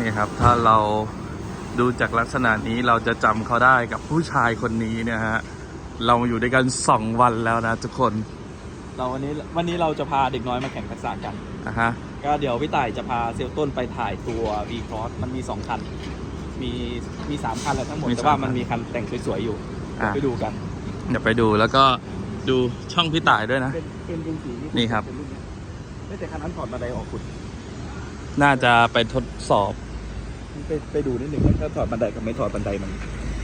นี่ครับ ถ้าเราดูจากลักษณะนี้เราจะจำเขาได้กับผู้ชายคนนี้เนะฮะ เราอยู่ด้วยกันสองวันแล้วนะทุกคน เราวันนี้วันนี้เราจะพาเด็กน้อยมาแข่งทักษะกันนะฮะ ก็เดี๋ยวพี่ต่ายจะพาเซลต้นไปถ่ายตัว V Cross มันมี2คัน มีมี3คันแล้วทั้งหมด มีแต่ว่าสามคันมันมีคันแต่งสวยๆอยู่อะ ไปดูกัน เดี๋ยวไปดูแล้วก็ดูช่องพี่ต่ายด้วยนะ เป็นเป็นเป็นสีนี่ครับ เป็นรุ่นเนี้ยไม่แต่คันนั้นถอดบันไดออกคุณน่าจะไปทดสอบ ไปไปดูนิดหนึ่งถ้าถอดบันไดกับไม่ถอดบันไดมัน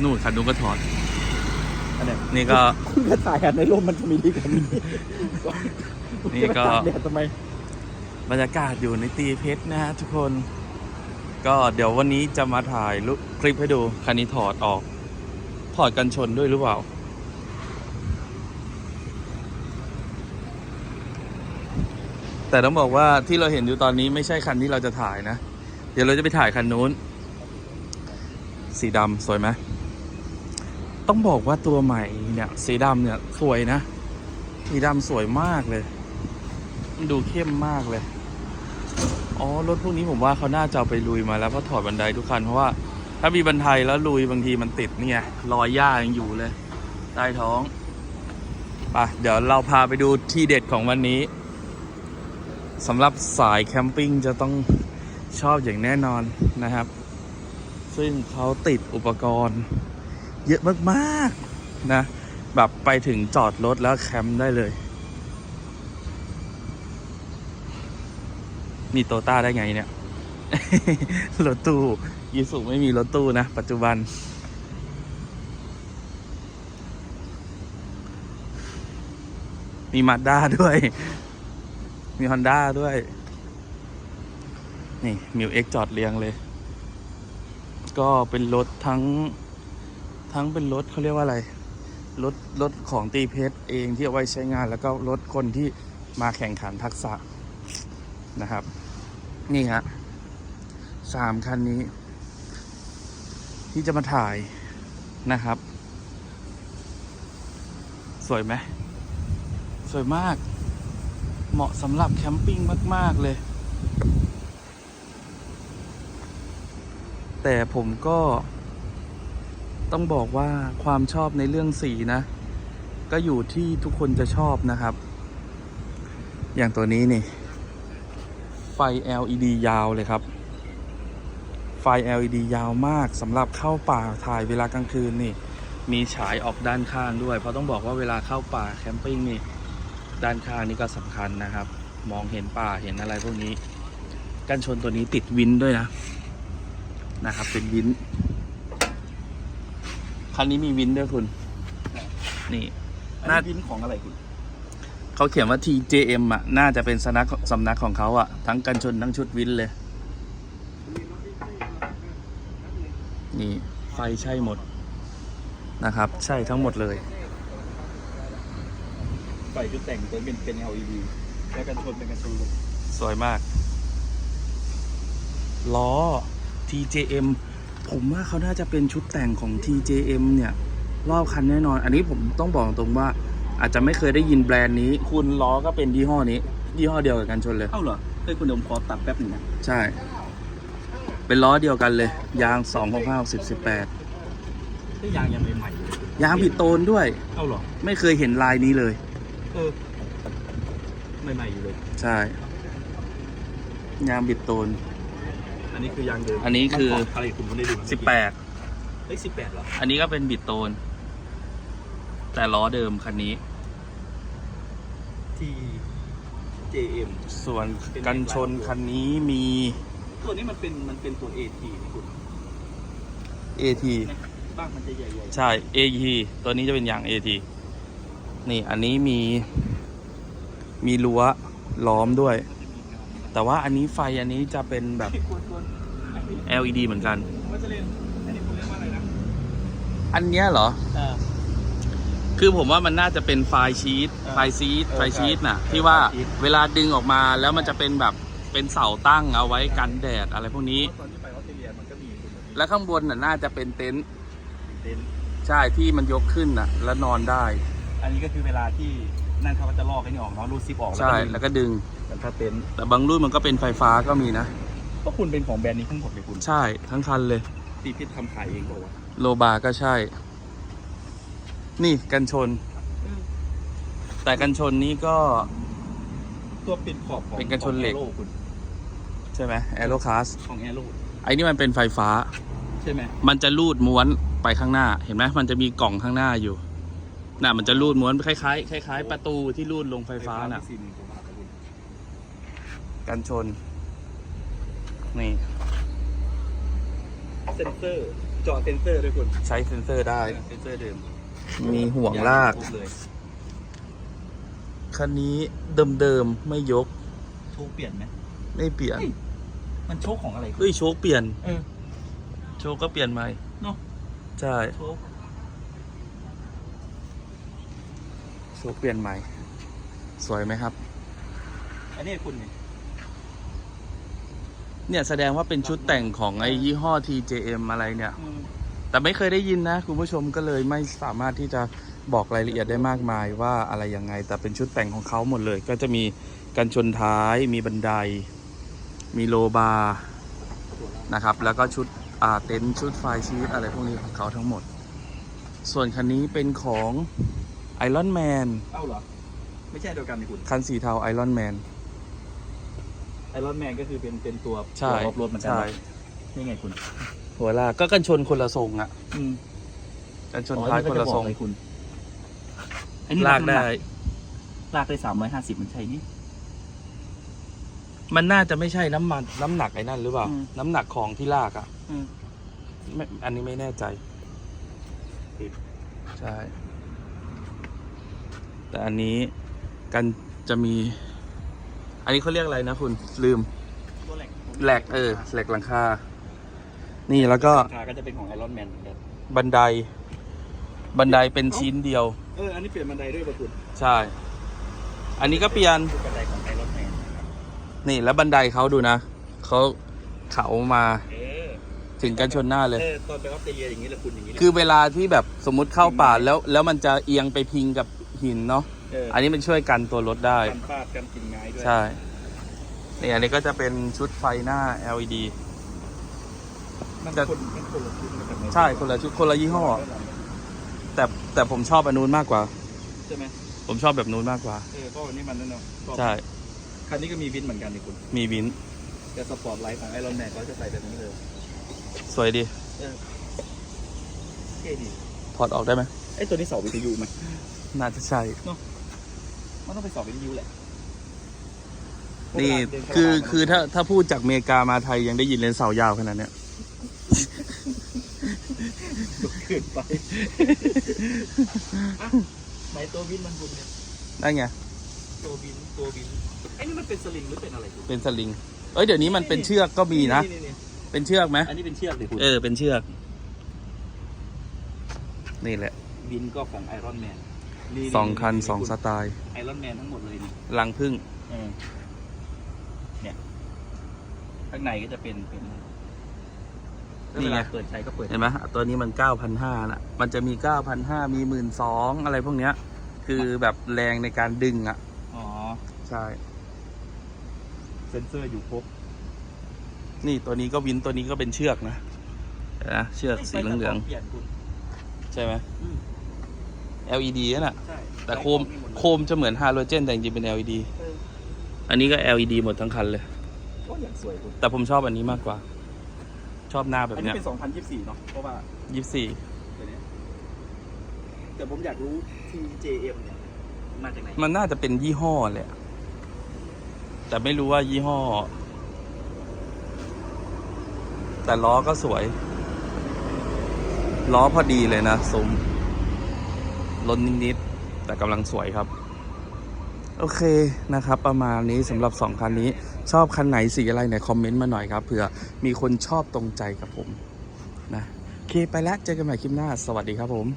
นู่นคันนู้นก็ถอด อันเนี้ยนี่ก็คุณจะถ่ายกันในร่มมันจะมีดีกว่านี้นี่ก็จะไปตาแดดทำไมบรรยากาศอยู่ในตีเพชรนะฮะทุกคน ก็เดี๋ยววันนี้จะมาถ่ายรูปคลิปให้ดู คันนี้ถอดออก ถอดกันชนด้วยหรือเปล่า แต่ต้องบอกว่าที่เราเห็นอยู่ตอนนี้ไม่ใช่คันที่เราจะถ่ายนะ เดี๋ยวเราจะไปถ่ายคันนู้น สีดำสวยไหมต้องบอกว่าตัวใหม่เนี่ย สีดำเนี่ยสวยนะ สีดำสวยมากเลย มันดูเข้มมากเลย อ๋อ รถพวกนี้ผมว่าเขาน่าจะเอาไปลุยมาแล้วเพราะถอดบันไดทุกคัน เพราะว่าถ้ามีบันไดแล้วลุยบางทีมันติดเนี่ยรอยหญ้ายังอยู่เลยใต้ท้องไปเดี๋ยวเราพาไปดูที่เด็ดของวันนี้สำหรับสายแคมปิ้งจะต้อง ชอบอย่างแน่นอนนะครับ ซึ่งเขาติดอุปกรณ์ เยอะมากๆนะ แบบไปถึงจอดรถแล้วแคมป์ได้เลย มีโตต้าได้ไงเนี่ย รถตู้ยีสุไม่มีรถตู้นะ ปัจจุบันมีมาด้าด้วย มีฮอนด้าด้วย นี่มิวเอ็กจอดเรียงเลย ก็เป็นรถทั้งทั้งเป็นรถเขาเรียกว่าอะไร รถรถของตีเพชรเองที่เอาไว้ใช้งาน แล้วก็รถคนที่มาแข่งขันทักษะนะครับ นี่ฮะสามคันนี้ ที่จะมาถ่ายนะครับ สวยไหม สวยมาก เหมาะสำหรับแคมปิ้งมาก ๆ เลย แต่ผมก็ต้องบอกว่าความชอบในเรื่องสีนะ ก็อยู่ที่ทุกคนจะชอบนะครับ อย่างตัวนี้นี่ ไฟ LED ยาวเลยครับ ไฟ LED ยาวมากสำหรับเข้าป่าถ่ายเวลากลางคืนนี่ มีฉายออกด้านข้างด้วย เพราะต้องบอกว่าเวลาเข้าป่าแคมปิ้งนี่ด้านข้างนี่ก็สำคัญนะครับ มองเห็นป่าเห็นอะไรพวกนี้ กันชนตัวนี้ติดวินด้วยนะ นะครับ เป็นวินคันนี้มีวินด้วยคุณ นี่หน้าดินของอะไรคุณ เขาเขียนว่า TJM อะ น่าจะเป็นสำนักสำนักของเขาอะ ทั้งกันชนทั้งชุดวินเลย นี่ ไฟใช่หมดนะครับ ใช่ทั้งหมดเลย ไฟชุดแต่งตัวเป็นเป็น LED แล้วกันชนเป็นกันชนลมสวยมาก ล้อ TJM ผมว่าเขาน่าจะเป็นชุดแต่งของ TJM เนี่ย รอบคันแน่นอน อันนี้ผมต้องบอกตรงว่า อาจจะไม่เคยได้ยินแบรนด์นี้ คุณล้อก็เป็นยี่ห้อนี้ ยี่ห้อเดียวกับกันชนเลย เอ้าเหรอเฮ้ยคุณเดี๋ยวผมขอตัดแป๊บหนึ่งนะใช่ เป็นล้อเดียวกันเลย ยาง2 6 5 6 10 18ที่ยางยังใหม่ๆอยู่ยางผิดโตนด้วย เอ้าเหรอไม่เคยเห็นลายนี้เลย เออใหม่ๆอยู่เลย ใช่ ยางบิดโตน อันนี้คือยางเดิมอันนี้คือ มัขงอะไรคุณไม่ได้ดู18เฮ้ยสิบแปดเหรออันนี้ก็เป็นบิดโตน แต่ล้อเดิมคันนี้ ที่ JM ส่วนเป็นกันชนคันนี้มี ตัวนี้มันเป็นมันเป็นตัว AT นี่คุณ AT บ้างมันจะใหญ่ใช่ AT ตัวนี้จะเป็นยาง AT นี่อันนี้มี มีรั้วล้อมด้วย แต่ว่าอันนี้ไฟอันนี้จะเป็นแบบๆควรควร LED เหมือนกันมันจะเรียนอันนี้คุณเรียกว่าอะไรนะอันเนี้ยเหรออ่าคือผมว่ามันน่าจะเป็นไฟล์ชีตเออไฟล์ชีตเออไฟล์ชีตน่ะใช่ที่ว่าไฟล์ชีทเวลาดึงออกมาแล้วมันจะเป็นแบบเป็นเสาตั้งเอาไว้กันแดดอะไรพวกนี้เพราะตอนที่ไปออสเตรเลียมันก็มีคุณแบบนี้แล้วข้างบนน่ะน่าจะเป็นเต็นท์เต็นท์ใช่ที่มันยกขึ้นน่ะ แล้วนอนได้ อันนี้ก็คือเวลาที่ นั่นเขาก็จะลอกไอ้นี่ออกเนาะรูดซิปออกใช่แล้แล้ววก็ก็ดึงดึงแต่ถ้าเต็นท์แต่บางรุ่นมันก็เป็นไฟฟ้าก็มีนะ ก็คุณเป็นของแบรนด์นี้ทั้งหมดเลยคุณใช่ทั้งคันเลย ตีพิษทำขายเองเปล่าวะโลบาก็ใช่ นี่กันชน แต่กันชนนี้ก็ ตัวปิดขอบของเป็นกันชนเหล็ก ของ Aero คุณใช่ไหมแอโรคาสของแอโร่ไอ้นี่มันเป็นไฟฟ้า ใช่ไหมมันจะลูดม้วนไปข้างหน้า เห็นไหมมันจะมีกล่องข้างหน้าอยู่ น่ะมันจะลูดม้วนคล้ายๆคล้ายๆประตูที่ลูดลงไฟฟ้าน่ะสี่หมื่นกว่าบาทนะคุณกันชน นี่ เซนเซอร์จอเซนเซอร์ด้วยคุณใช้เซ็นเซอร์ได้ เซนเซอร์เดิม มีห่วงลากครบเลยคันนี้เดิมๆ ไม่ยก โชคเปลี่ยนไหม ไม่เปลี่ยนเฮ้ยมันโชคของอะไรคุณเอ้ยโชคเปลี่ยนเออโชคก็เปลี่ยนใหม่เนาะใช่โชค โชคเปลี่ยนใหม่ สวยไหมครับ อันนี้คุณเนี่ยเนี่ยแสดงว่าเป็นชุดแต่งของไอ้ยี่ห้อ TJM อะไรเนี่ยอืมแต่ไม่เคยได้ยินนะ คุณผู้ชมก็เลยไม่สามารถที่จะบอกรายละเอียดได้มากมายว่าอะไรยังไง แต่เป็นชุดแต่งของเขาหมดเลย ก็จะมีกันชนท้ายมีบันได มีโลบาร์นะครับ แล้วก็ชุดอ่าเต็นท์ชุดไฟชีตอะไรพวกนี้ของเขาทั้งหมด ส่วนคันนี้เป็นของไอ รอนแมนเอ้าเหรอ ไม่ใช่เดียวกันนี่คุณคันสีเทาไอรอนแมน ไอรอนแมนก็คือเป็นเป็นตัวใช่ตัวออฟโรดเหมือนกัใช่เนอะนี่ไงคุณ หัวลากก็กันชนคนละทรงอะอืมกันชนท้ายคนละทรงอ๋ออัก็จบอกเลยคุณอันนี้ลากได้ ลากได้สามร้อยห้าสิบมันใช่นี่มันน่าจะไม่ใช่น้ำมันน้ำหนักไอ้นั่นหรือเปล่าอืมน้ำหนักของที่ลากอะอืมไม่อันนี้ไม่แน่ใจผิดใช่ แต่อันนี้กันจะมี อันนี้เขาเรียกอะไรนะคุณลืมตัวแหลกแหลกเออแหลกหลังคา นี่แล้วก็ราคาก็จะเป็นของไอรอนแมนเหมือนกันบันได บันไดเป็นชิ้นเดียว เออ อันนี้เปลี่ยนบันไดด้วยป่ะคุณใช่ อันนี้ก็เปลี่ยนคือบันไดของไอรอนแมนนี่แล้วบันไดเขาดูนะเขาเขามาเออถึงกันชนหน้าเลย เออตอนไปออสเตรเลียอย่างนี้แหละคุณอย่างนี้แหละคือเวลาที่แบบสมมติเข้าป่าแล้ว แล้วมันจะเอียงไปพิงกับ หินเนาะเอออันนี้มันช่วยกันตัวรถได้ กันฟาดกันกินไม้ด้วย ใช่ นี่อันนี้ก็จะเป็นชุดไฟหน้า LED มันแต่คนมันคนละชุดมาจากไหนใช่คนละชุดคนละยี่ห้อ แต่แต่ผมชอบอันนู้นมากกว่า ใช่ไหมผมชอบแบบนู้นมากกว่า เออเพราะวันนี้มันนั่นเนาะใช่ คันนี้ก็มีวินเหมือนกันนี่คุณ มีวิน แต่สปอร์ตไลท์ของไอรอนแมนเขาจะใส่แบบนี้เลย สวยดี เออเท่ดี ถอดออกได้ไหมไอยตัวนี้สอบวิทยุไหม น่าจะใช่ มันต้องไปสอบวิทยุแหละ นี่ คือ คือถ้า ถ้าพูดจากอเมริกามาไทยยังได้ยินเลนเสายาวขนาดเนี้ยเกินไปอะไหนตัววินมันบุญเนี่ย ได้ไง ตัววิน ตัววิน ไอ้นี่มันเป็นสลิงหรือเป็นอะไรคุณเป็นสลิง เอ้ย เดี๋ยวนี้มันเป็นเชือกก็มีนะ เป็นเชือกไหม อันนี้เป็นเชือกเลยคุณ เออ เป็นเชือก นี่แหละ วินก็ของไอรอนแมน สองคันสองสไตล์ไอรอนแมนทั้งหมดเลยนี่ลังพึ่งเออเนี่ยข้างในก็จะเป็นเป็นนี่ไงเวลาเปิดใช้ก็เปิดเห็นไหมตัวนี้มัน9,500นะมันจะมี9,500มี12,000อะไรพวกเนี้ย คือแบบแรงในการดึงอะ อ๋อ ใช่ เซนเซอร์อยู่ครบ นี่ตัวนี้ก็วินตัวนี้ก็เป็นเชือกนะเห็นนะเชือกสีเหลืองเปลี่ยนคุณๆใช่ไหมอืม LED นั่นแหละใช่แต่โคม โคมจะเหมือนฮาโลเจนแต่จริงๆเป็น LED เอออันนี้ก็ LED หมดทั้งคันเลย โคตรอย่างสวยคุณแต่ผมชอบอันนี้มากกว่า ชอบหน้าแบบอันนี้เนี้ยเป็น 2024 เนาะเพราะว่า24ตัวเนี้ยแต่ผมอยากรู้ TJM เนี่ยมาจากไหนมันน่าจะเป็นยี่ห้อแหละแต่ไม่รู้ว่ายี่ห้อ แต่ล้อก็สวย ล้อพอดีเลยนะซุ้ม ล้นนิดๆ แต่กำลังสวยครับ โอเคนะครับ ประมาณนี้สำหรับ 2 คันนี้ ชอบคันไหนสีอะไรไหนคอมเมนต์มาหน่อยครับเผื่อมีคนชอบตรงใจกับผมนะโอเคไปแล้วเจอกันใหม่คลิปหน้า สวัสดีครับผม